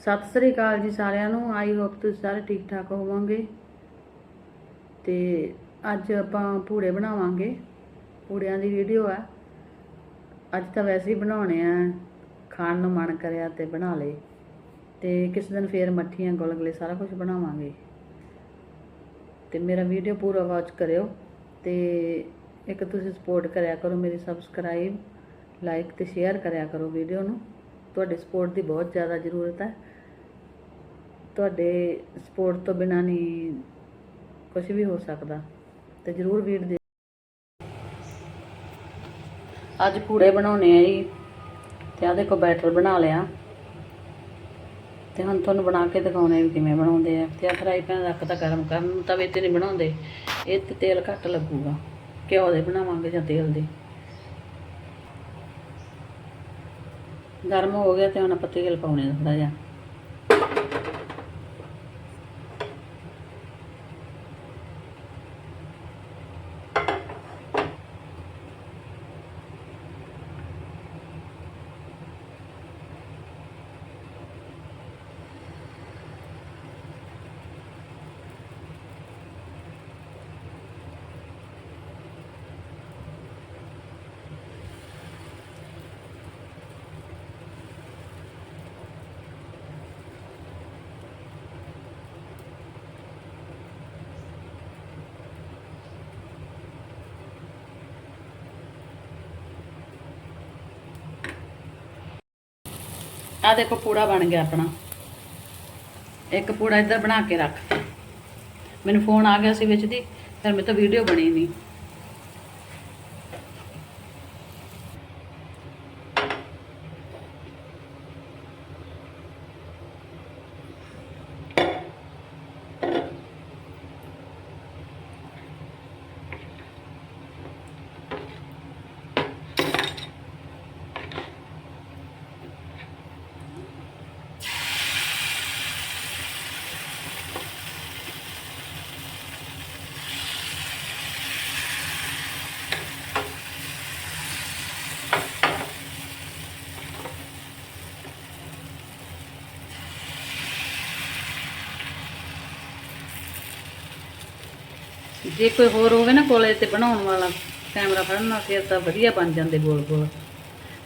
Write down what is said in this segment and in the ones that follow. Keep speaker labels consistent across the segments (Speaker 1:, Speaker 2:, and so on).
Speaker 1: ਸਤਿ ਸ੍ਰੀ ਅਕਾਲ ਜੀ ਸਾਰਿਆਂ ਨੂੰ। ਆਈ ਹੋਪ ਤੁਸੀਂ ਸਾਰੇ ਠੀਕ ਠਾਕ ਹੋਵੋਗੇ। ਤੇ ਅੱਜ ਆਪਾਂ ਪੂੜੇ ਬਣਾਵਾਂਗੇ। ਪੂੜਿਆਂ ਦੀ ਵੀਡੀਓ ਆ। ਅੱਜ ਤਾਂ ਵੈਸੇ ਹੀ ਬਣਾਉਣੇ ਆ। ਖਾਣ ਨੂੰ ਮਨ ਕਰਿਆ ਤੇ ਬਣਾ ਲਏ। ਤੇ ਕਿਸੇ ਦਿਨ ਫੇਰ ਮੱਠੀਆਂ, ਗੁਲਗੁਲੇ ਸਾਰਾ ਕੁਝ ਬਣਾਵਾਂਗੇ। ਤੇ ਮੇਰਾ ਵੀਡੀਓ ਪੂਰਾ ਵਾਚ ਕਰਿਓ। ਤੇ ਇੱਕ ਤੁਸੀਂ ਸਪੋਰਟ ਕਰਿਆ ਕਰੋ ਮੇਰੀ ਸਬਸਕ੍ਰਾਈਬ ਲਾਈਕ ਤੇ ਸ਼ੇਅਰ ਕਰਿਆ ਕਰੋ ਵੀਡੀਓ ਨੂੰ। ਤੁਹਾਡੀ ਸਪੋਰਟ ਦੀ ਬਹੁਤ ਜ਼ਿਆਦਾ ਜ਼ਰੂਰਤ ਹੈ। ਤੁਹਾਡੇ ਸਪੋਰਟ ਤੋਂ ਬਿਨਾ ਨਹੀਂ ਕੁਝ ਵੀ ਹੋ ਸਕਦਾ। ਤੇ ਜ਼ਰੂਰ ਵੀਡੀਓ ਦੇ ਅੱਜ ਪੂੜੇ ਬਣਾਉਣੇ ਆ ਜੀ। ਤੇ ਆ ਦੇਖੋ ਬੈਟਰ ਬਣਾ ਲਿਆ। ਤੇ ਹੁਣ ਤੁਹਾਨੂੰ ਬਣਾ ਕੇ ਦਿਖਾਉਣੇ ਵੀ ਕਿਵੇਂ ਬਣਾਉਂਦੇ ਆ। ਤੇ ਆ ਫਰਾਈ ਪੈਨ ਰੱਖਤਾ ਗਰਮ ਕਰਨ ਤਵੇ ਤੇ ਨਹੀਂ ਬਣਾਉਂਦੇ। ਇਹ ਤੇ ਤੇਲ ਘੱਟ ਲੱਗੂਗਾ। ਘਿਓ ਦੇ ਬਣਾਵਾਂਗੇ ਜਾਂ ਤੇਲ ਦੇ। ਗਰਮ ਹੋ ਗਿਆ ਤੇ ਹੁਣ ਆਪਾਂ ਤੇਲ ਪਾਉਣੇ ਥੋੜਾ ਜਿਹਾ। ਆ ਦੇਖੋ ਪੂੜਾ ਬਣ ਗਿਆ ਆਪਣਾ। ਇੱਕ ਪੂੜਾ ਇੱਧਰ ਬਣਾ ਕੇ ਰੱਖ। ਮੈਨੂੰ ਫੋਨ ਆ ਗਿਆ ਸੀ ਵਿੱਚ ਦੀ, ਫਿਰ ਮੇਰੇ ਤੋਂ ਵੀਡੀਓ ਬਣੀ ਨਹੀਂ ਜੇ ਕੋਈ ਹੋਰ ਹੋਵੇ ਨਾ ਕੋਲੇ ਤੇ ਬਣਾਉਣ ਵਾਲਾ, ਕੈਮਰਾ ਫੜਨ ਨਾਲ ਫਿਰ ਤਾਂ ਵਧੀਆ ਬਣ ਜਾਂਦੇ ਗੋਲ ਗੋਲ।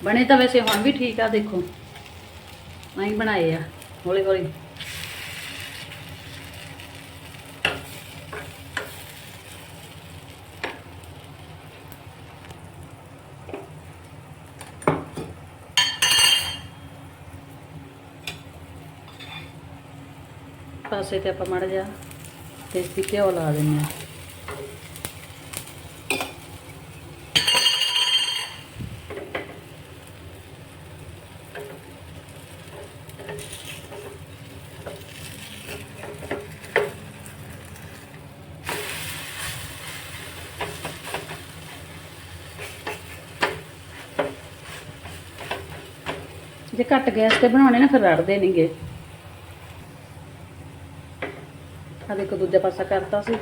Speaker 1: ਬਣੇ ਤਾਂ ਵੈਸੇ ਹੁਣ ਵੀ ਠੀਕ ਆ, ਦੇਖੋ। ਨਹੀਂ ਬਣਾਏ ਆ, ਹੌਲੀ ਹੌਲੀ। ਪਾਸੇ ਤੇ ਆਪਾਂ ਮੜ ਜਾ ਦੇਸੀ ਘਿਓ ਲਾ ਦਿੰਦੇ ਹਾਂ ਜੇ ਘੱਟ ਗੈਸ ਤੇ ਬਣਾਉਣੇ ਨਾ, ਫਿਰ ਰੜਦੇ ਨਹੀਂਗੇ ਆ ਦੇਖੋ, ਦੂਜਾ ਪਾਸਾ ਕਰਤਾ ਸੀ।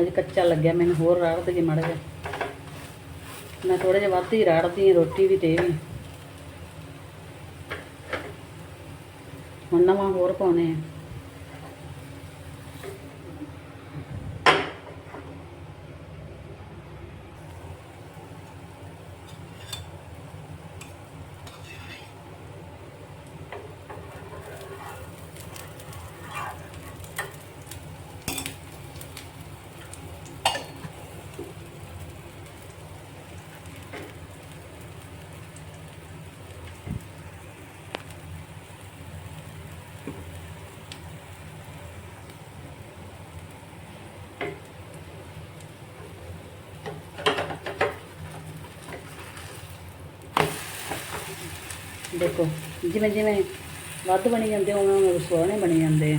Speaker 1: ਅਜੇ ਕੱਚਾ ਲੱਗਿਆ, ਮੈਨੂੰ ਹੋਰ ਰਾੜ ਤੇ ਮੜ ਗਿਆ ਮੈਂ ਥੋੜੇ ਜਿਹਾ ਵੱਧ ਹੀ ਰਾੜਦੀ ਹਾਂ, ਰੋਟੀ ਵੀ ਤੇ ਵੀ। ਹੁਣ ਨਵਾਂ ਹੋਰ ਪਾਉਣੇ ਆ। ਦੇਖੋ, ਜਿਵੇਂ ਜਿਵੇਂ ਵੱਧ ਬਣੀ ਜਾਂਦੇ ਉਵੇਂ ਉਵੇਂ ਸੋਹਣੇ ਬਣੀ ਜਾਂਦੇ ਆ।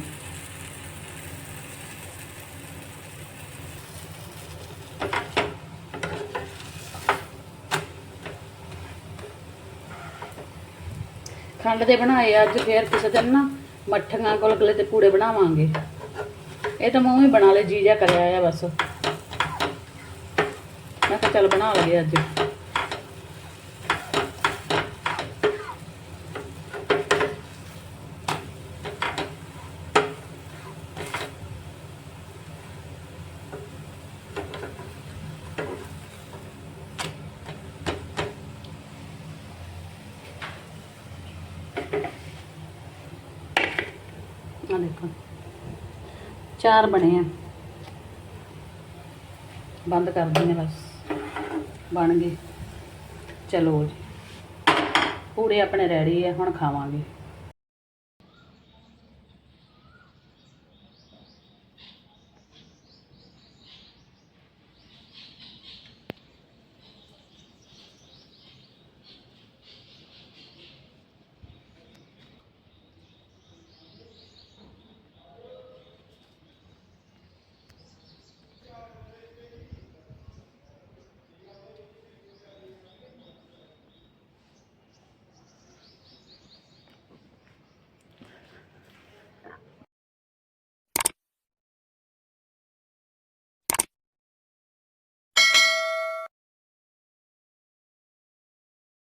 Speaker 1: ਖੰਡ ਦੇ ਬਣਾਏ ਅੱਜ ਫੇਰ ਕਿਸੇ ਦਿਨ ਨਾ ਮੱਠੀਆਂ ਗੁਲਗੁਲੇ ਤੇ ਪੂੜੇ ਬਣਾਵਾਂਗੇ। ਇਹ ਤਾਂ ਮੈਂ ਉਵੇਂ ਹੀ ਬਣਾ ਲਏ, ਜੀ ਜਾ ਕਰਿਆ ਆ ਬਸ। ਮੈਂ ਕਿਹਾ ਚੱਲ ਬਣਾ ਲਈਏ ਅੱਜ। ਆ ਦੇਖੋ। ਚਾਰ ਬਣੇ ਆ। ਬੰਦ ਕਰ ਦਿੰਦੇ ਬਸ। ਬਣ ਗਏ। ਚਲੋ ਜੀ। ਪੂਰੇ ਆਪਣੇ ਰੈਡੀ ਆ, ਹੁਣ ਖਾਵਾਂਗੇ।